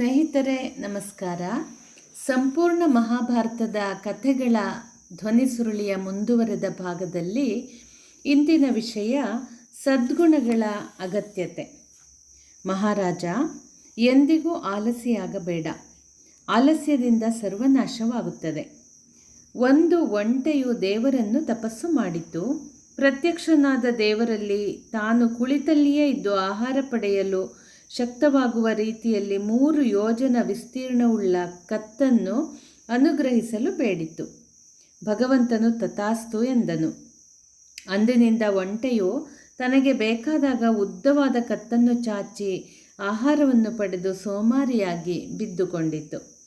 ಸ್ನೇಹಿತರೆ, ನಮಸ್ಕಾರ. ಸಂಪೂರ್ಣ ಮಹಾಭಾರತದ ಕಥೆಗಳ ಧ್ವನಿಸುರುಳಿಯ ಮುಂದುವರೆದ ಭಾಗದಲ್ಲಿ ಇಂದಿನ ವಿಷಯ ಸದ್ಗುಣಗಳ ಅಗತ್ಯತೆ. ಮಹಾರಾಜ, ಎಂದಿಗೂ ಆಲಸಿಯಾಗಬೇಡ ಆಲಸ್ಯದಿಂದ ಸರ್ವನಾಶವಾಗುತ್ತದೆ. ಒಂದು ಒಂಟೆಯು ದೇವರನ್ನು ತಪಸ್ಸು ಮಾಡಿತು. ಪ್ರತ್ಯಕ್ಷನಾದ ದೇವರಲ್ಲಿ ತಾನು ಕುಳಿತಲ್ಲಿಯೇ ಇದ್ದು ಆಹಾರ ಪಡೆಯಲು ಶಕ್ತವಾಗುವ ರೀತಿಯಲ್ಲಿ ಮೂರು ಯೋಜನ ವಿಸ್ತೀರ್ಣವುಳ್ಳ ಕತ್ತನ್ನು ಅನುಗ್ರಹಿಸಲು ಬೇಡಿತು ಭಗವಂತನು ತಥಾಸ್ತು ಎಂದನು. ಅಂದಿನಿಂದ ಒಂಟೆಯು ತನಗೆ ಬೇಕಾದಾಗ ಉದ್ದವಾದ ಕತ್ತನ್ನು ಚಾಚಿ ಆಹಾರವನ್ನು ಪಡೆದು ಸೋಮಾರಿಯಾಗಿ ಬಿದ್ದುಕೊಂಡಿತು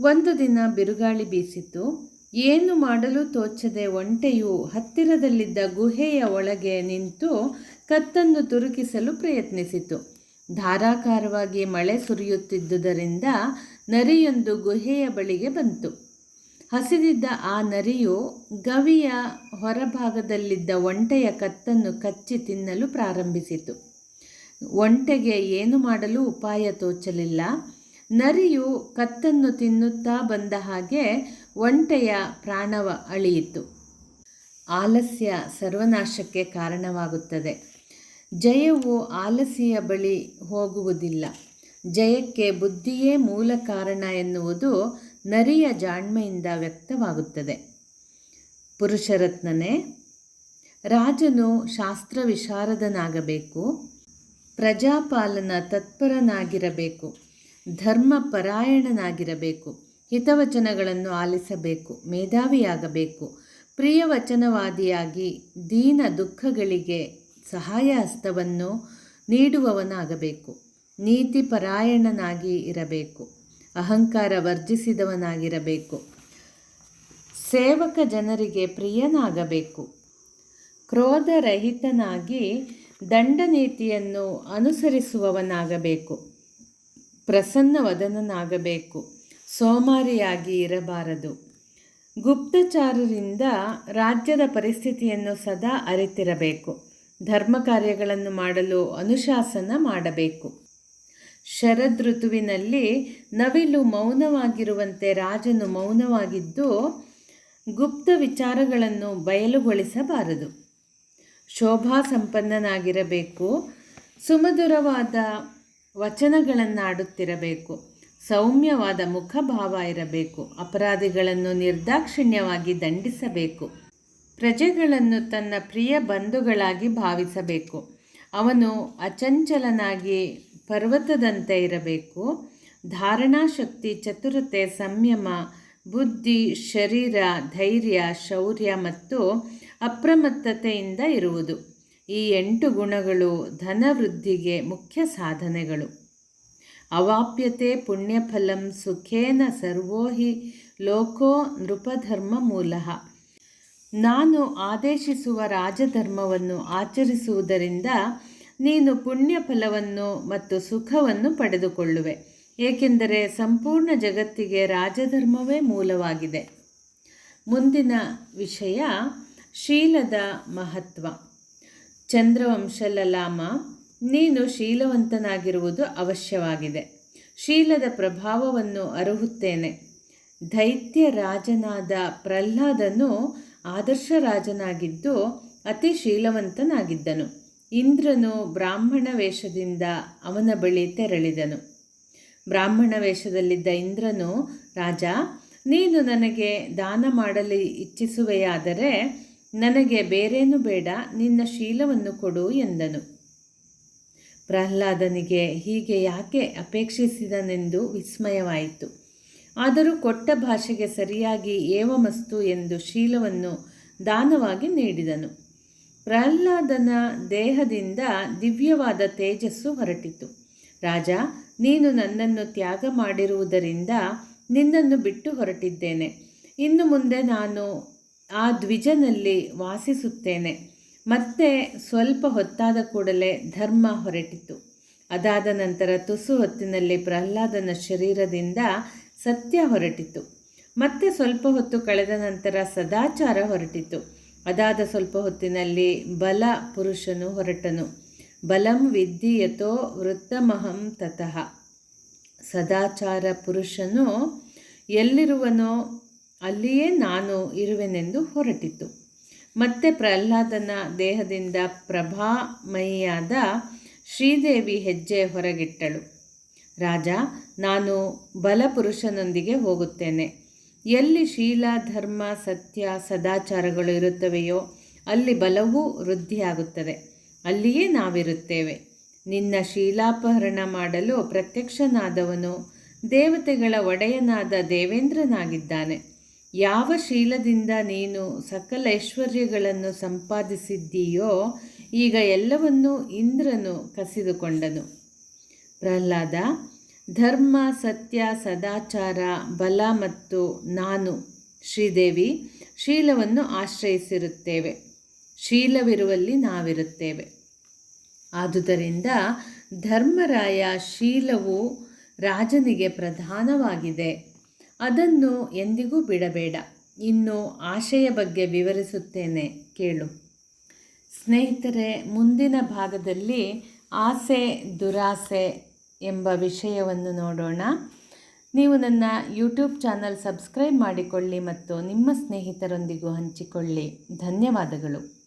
ಒಂದು ದಿನ ಬಿರುಗಾಳಿ ಬೀಸಿತು. ಏನು ಮಾಡಲು ತೋಚದೆ ಒಂಟೆಯು ಹತ್ತಿರದಲ್ಲಿದ್ದ ಗುಹೆಯ ಒಳಗೆ ನಿಂತು ಕತ್ತನ್ನು ತುರುಕಿಸಲು ಪ್ರಯತ್ನಿಸಿತು. ಧಾರಾಕಾರವಾಗಿ ಮಳೆ ಸುರಿಯುತ್ತಿದ್ದುದರಿಂದ ನರಿಯೊಂದು ಗುಹೆಯ ಬಳಿಗೆ ಬಂತು. ಹಸಿದಿದ್ದ ಆ ನರಿಯು ಗವಿಯ ಹೊರಭಾಗದಲ್ಲಿದ್ದ ಒಂಟೆಯ ಕತ್ತನ್ನು ಕಚ್ಚಿ ತಿನ್ನಲು ಪ್ರಾರಂಭಿಸಿತು. ಒಂಟೆಗೆ ಏನು ಮಾಡಲು ಉಪಾಯ ತೋಚಲಿಲ್ಲ. ನರಿಯು ಕತ್ತನ್ನು ತಿನ್ನುತ್ತಾ ಬಂದ ಹಾಗೆ ಒಂಟೆಯ ಪ್ರಾಣವ ಅಳಿಯಿತು. ಆಲಸ್ಯ ಸರ್ವನಾಶಕ್ಕೆ ಕಾರಣವಾಗುತ್ತದೆ. ಜಯವು ಆಲಸಿಯ ಬಳಿ ಹೋಗುವುದಿಲ್ಲ. ಜಯಕ್ಕೆ ಬುದ್ಧಿಯೇ ಮೂಲ ಕಾರಣ ಎನ್ನುವುದು ನರಿಯ ಜಾಣ್ಮೆಯಿಂದ ವ್ಯಕ್ತವಾಗುತ್ತದೆ. ಪುರುಷರತ್ನನೇ, ರಾಜನು ಶಾಸ್ತ್ರ ವಿಶಾರದನಾಗಬೇಕು ಪ್ರಜಾಪಾಲನ ತತ್ಪರನಾಗಿರಬೇಕು ಧರ್ಮ ಪರಾಯಣನಾಗಿರಬೇಕು ಹಿತವಚನಗಳನ್ನು ಆಲಿಸಬೇಕು, ಮೇಧಾವಿಯಾಗಬೇಕು, ಪ್ರಿಯವಚನವಾದಿಯಾಗಿ ದೀನ ದುಃಖಗಳಿಗೆ ಸಹಾಯ ಹಸ್ತವನ್ನು ನೀಡುವವನಾಗಬೇಕು. ನೀತಿ ಪರಾಯಣನಾಗಿ ಇರಬೇಕು. ಅಹಂಕಾರ ವರ್ಜಿಸಿದವನಾಗಿರಬೇಕು. ಸೇವಕ ಜನರಿಗೆ ಪ್ರಿಯನಾಗಬೇಕು. ಕ್ರೋಧರಹಿತನಾಗಿ ದಂಡನೀತಿಯನ್ನು ಅನುಸರಿಸುವವನಾಗಬೇಕು. ಪ್ರಸನ್ನವದನನಾಗಬೇಕು. ಸೋಮಾರಿಯಾಗಿ ಇರಬಾರದು. ಗುಪ್ತಚಾರರಿಂದ ರಾಜ್ಯದ ಪರಿಸ್ಥಿತಿಯನ್ನು ಸದಾ ಅರಿತಿರಬೇಕು. ಧರ್ಮ ಕಾರ್ಯಗಳನ್ನು ಮಾಡಲು ಅನುಶಾಸನ ಮಾಡಬೇಕು. ಶರದ್ ಋತುವಿನಲ್ಲಿ ನವಿಲು ಮೌನವಾಗಿರುವಂತೆ ರಾಜನು ಮೌನವಾಗಿದ್ದು, ಗುಪ್ತ ವಿಚಾರಗಳನ್ನು ಬಯಲುಗೊಳಿಸಬಾರದು. ಶೋಭಾ ಸಂಪನ್ನನಾಗಿರಬೇಕು, ಸುಮಧುರವಾದ ವಚನಗಳನ್ನಾಡುತ್ತಿರಬೇಕು, ಸೌಮ್ಯವಾದ ಮುಖಭಾವ ಇರಬೇಕು, ಅಪರಾಧಿಗಳನ್ನು ನಿರ್ದಾಕ್ಷಿಣ್ಯವಾಗಿ ದಂಡಿಸಬೇಕು. ಪ್ರಜೆಗಳನ್ನು ತನ್ನ ಪ್ರಿಯ ಬಂಧುಗಳಾಗಿ ಭಾವಿಸಬೇಕು. ಅವನು ಅಚಂಚಲನಾಗಿ ಪರ್ವತದಂತೆ ಇರಬೇಕು. ಧಾರಣಾಶಕ್ತಿ, ಚತುರತೆ, ಸಂಯಮ, ಬುದ್ಧಿ, ಶರೀರ, ಧೈರ್ಯ, ಶೌರ್ಯ ಮತ್ತು ಅಪ್ರಮತ್ತತೆಯಿಂದ ಇರುವುದು. ಈ ಎಂಟು ಗುಣಗಳು ಧನವೃದ್ಧಿಗೆ ಮುಖ್ಯ ಸಾಧನೆಗಳು. ಅವಾಪ್ಯತೆ, ಪುಣ್ಯಫಲಂ, ಸುಖೇನ ಸರ್ವೋಹಿ, ಲೋಕೋ ನೃಪಧರ್ಮ ಮೂಲಃ. ನಾನು ಆದೇಶಿಸುವ ರಾಜಧರ್ಮವನ್ನು ಆಚರಿಸುವುದರಿಂದ ನೀನು ಪುಣ್ಯ ಫಲವನ್ನು ಮತ್ತು ಸುಖವನ್ನು ಪಡೆದುಕೊಳ್ಳುವೆ. ಏಕೆಂದರೆ ಸಂಪೂರ್ಣ ಜಗತ್ತಿಗೆ ರಾಜಧರ್ಮವೇ ಮೂಲವಾಗಿದೆ. ಮುಂದಿನ ವಿಷಯ ಶೀಲದ ಮಹತ್ವ. ಚಂದ್ರವಂಶ ಲಲಾಮ, ನೀನು ಶೀಲವಂತನಾಗಿರುವುದು ಅವಶ್ಯವಾಗಿದೆ. ಶೀಲದ ಪ್ರಭಾವವನ್ನು ಅರುಹುತ್ತೇನೆ. ದೈತ್ಯ ರಾಜನಾದ ಪ್ರಹ್ಲಾದನು ಆದರ್ಶ ರಾಜನಾಗಿದ್ದು ಅತಿ ಶೀಲವಂತನಾಗಿದ್ದನು. ಇಂದ್ರನು ಬ್ರಾಹ್ಮಣ ವೇಷದಿಂದ ಅವನ ಬಳಿ ತೆರಳಿದನು. ಬ್ರಾಹ್ಮಣ ವೇಷದಲ್ಲಿದ್ದ ಇಂದ್ರನು, ರಾಜ, ನೀನು ನನಗೆ ದಾನ ಮಾಡಲು ಇಚ್ಛಿಸುವೆಯಾದರೆ ನನಗೆ ಬೇರೇನು ಬೇಡ, ನಿನ್ನ ಶೀಲವನ್ನು ಕೊಡು ಎಂದನು. ಪ್ರಹ್ಲಾದನಿಗೆ ಹೀಗೆ ಯಾಕೆ ಅಪೇಕ್ಷಿಸಿದನೆಂದು ವಿಸ್ಮಯವಾಯಿತು. ಆದರೂ ಕೊಟ್ಟ ಭಾಷೆಗೆ ಸರಿಯಾಗಿ ಏವಮಸ್ತು ಎಂದು ಶೀಲವನ್ನು ದಾನವಾಗಿ ನೀಡಿದನು. ಪ್ರಹ್ಲಾದನ ದೇಹದಿಂದ ದಿವ್ಯವಾದ ತೇಜಸ್ಸು ಹೊರಟಿತು. ರಾಜ, ನೀನು ನನ್ನನ್ನು ತ್ಯಾಗ ಮಾಡಿರುವುದರಿಂದ ನಿನ್ನನ್ನು ಬಿಟ್ಟು ಹೊರಟಿದ್ದೇನೆ. ಇನ್ನು ಮುಂದೆ ನಾನು ಆ ದ್ವಿಜನಲ್ಲಿ ವಾಸಿಸುತ್ತೇನೆ. ಮತ್ತೆ ಸ್ವಲ್ಪ ಹೊತ್ತಾದ ಕೂಡಲೇ ಧರ್ಮ ಹೊರಟಿತು. ಅದಾದ ನಂತರ ತುಸು ಹೊತ್ತಿನಲ್ಲಿ ಪ್ರಹ್ಲಾದನ ಶರೀರದಿಂದ ಸತ್ಯ ಹೊರಟಿತು. ಮತ್ತೆ ಸ್ವಲ್ಪ ಹೊತ್ತು ಕಳೆದ ನಂತರ ಸದಾಚಾರ ಹೊರಟಿತು. ಅದಾದ ಸ್ವಲ್ಪ ಹೊತ್ತಿನಲ್ಲಿ ಬಲ ಪುರುಷನು ಹೊರಟನು. ಬಲಂ ವಿದ್ಧಿ ಯಥೋ ವೃತ್ತಮಹಂ ತತಃ. ಸದಾಚಾರ ಪುರುಷನು ಎಲ್ಲಿರುವನೋ ಅಲ್ಲಿಯೇ ನಾನು ಇರುವೆನೆಂದು ಹೊರಟಿತು. ಮತ್ತೆ ಪ್ರಹ್ಲಾದನ ದೇಹದಿಂದ ಪ್ರಭಾಮಯಿಯಾದ ಶ್ರೀದೇವಿ ಹೆಜ್ಜೆ ಹೊರಗಿಟ್ಟಳು. ರಾಜ, ನಾನು ಬಲಪುರುಷನೊಂದಿಗೆ ಹೋಗುತ್ತೇನೆ. ಎಲ್ಲಿ ಶೀಲ, ಧರ್ಮ, ಸತ್ಯ, ಸದಾಚಾರಗಳು ಇರುತ್ತವೆಯೋ ಅಲ್ಲಿ ಬಲವೂ ವೃದ್ಧಿಯಾಗುತ್ತದೆ. ಅಲ್ಲಿಯೇ ನಾವಿರುತ್ತೇವೆ. ನಿನ್ನ ಶೀಲಾಪಹರಣ ಮಾಡಲು ಪ್ರತ್ಯಕ್ಷನಾದವನು ದೇವತೆಗಳ ಒಡೆಯನಾದ ದೇವೇಂದ್ರನಾಗಿದ್ದಾನೆ. ಯಾವ ಶೀಲದಿಂದ ನೀನು ಸಕಲ ಐಶ್ವರ್ಯಗಳನ್ನು ಸಂಪಾದಿಸಿದ್ದೀಯೋ, ಈಗ ಎಲ್ಲವನ್ನೂ ಇಂದ್ರನು ಕಸಿದುಕೊಂಡನು. ಪ್ರಹ್ಲಾದ, ಧರ್ಮ, ಸತ್ಯ, ಸದಾಚಾರ, ಬಲ ಮತ್ತು ನಾನು, ಶ್ರೀದೇವಿ, ಶೀಲವನ್ನು ಆಶ್ರಯಿಸಿರುತ್ತೇವೆ. ಶೀಲವಿರುವಲ್ಲಿ ನಾವಿರುತ್ತೇವೆ. ಆದುದರಿಂದ ಧರ್ಮರಾಯ ಶೀಲವು ರಾಜನಿಗೆ ಪ್ರಧಾನವಾಗಿದೆ. ಅದನ್ನು ಎಂದಿಗೂ ಬಿಡಬೇಡ. ಇನ್ನು ಆಶಯ ಬಗ್ಗೆ ವಿವರಿಸುತ್ತೇನೆ. ಕೇಳು. ಸ್ನೇಹಿತರೆ, ಮುಂದಿನ ಭಾಗದಲ್ಲಿ ಆಸೆ, ದುರಾಸೆ ಎಂಬ ವಿಷಯವನ್ನು ನೋಡೋಣ. ನೀವು ನನ್ನ ಯೂಟ್ಯೂಬ್ ಚಾನಲ್ ಸಬ್ಸ್ಕ್ರೈಬ್ ಮಾಡಿಕೊಳ್ಳಿ ಮತ್ತು ನಿಮ್ಮ ಸ್ನೇಹಿತರೊಂದಿಗೂ ಹಂಚಿಕೊಳ್ಳಿ. ಧನ್ಯವಾದಗಳು.